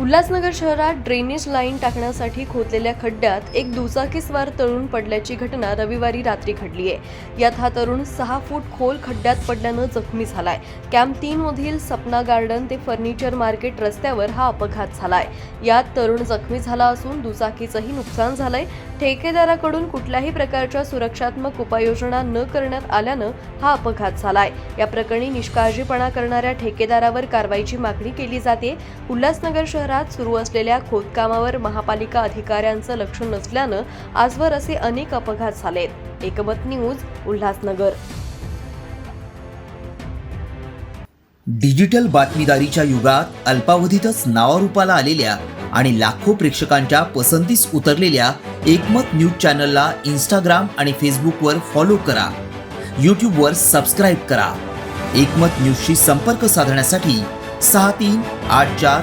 उल्हासनगर शहरात drainage line टाकण्यासाठी खोदलेल्या खड्ड्यात एक दुचाकीस्वार तरुण पडल्याची घटना रविवारी रात्री घडली आहे. यात हा तरुण सहा फूट खोल खड्ड्यात पडल्यानं जखमी झालाय. कॅम्प तीन मधील सपना गार्डन ते फर्निचर मार्केट रस्त्यावर हा अपघात झालाय. यात तरुण जखमी झाला असून दुचाकीचंही नुकसान झालंय. ठेकेदाराकडून कुठल्याही प्रकारच्या सुरक्षात्मक उपाययोजना न करण्यात आल्यानं हा अपघात झालाय. या प्रकरणी निष्काळजीपणा करणाऱ्या ठेकेदारावर कारवाईची मागणी केली जाते. उल्हासनगर शहर शहरात सुरू असलेल्या खोदकामावर महापालिका अधिकाऱ्यांचं लक्ष नसल्यानं आजवर असे अनेक अपघात झालेत. एकमत न्यूज उल्हासनगर. डिजिटल बातमीदारीच्या युगात अल्पावधीतच नावारूपाला आलेल्या आणि लाखो प्रेक्षकांच्या पसंतीस उतरलेल्या एकमत न्यूज चॅनलला इंस्टाग्राम आणि फेसबुकवर फॉलो करा. यूट्यूबवर सबस्क्राईब करा. एकमत न्यूजशी संपर्क साधण्यासाठी सहा तीन आठ चार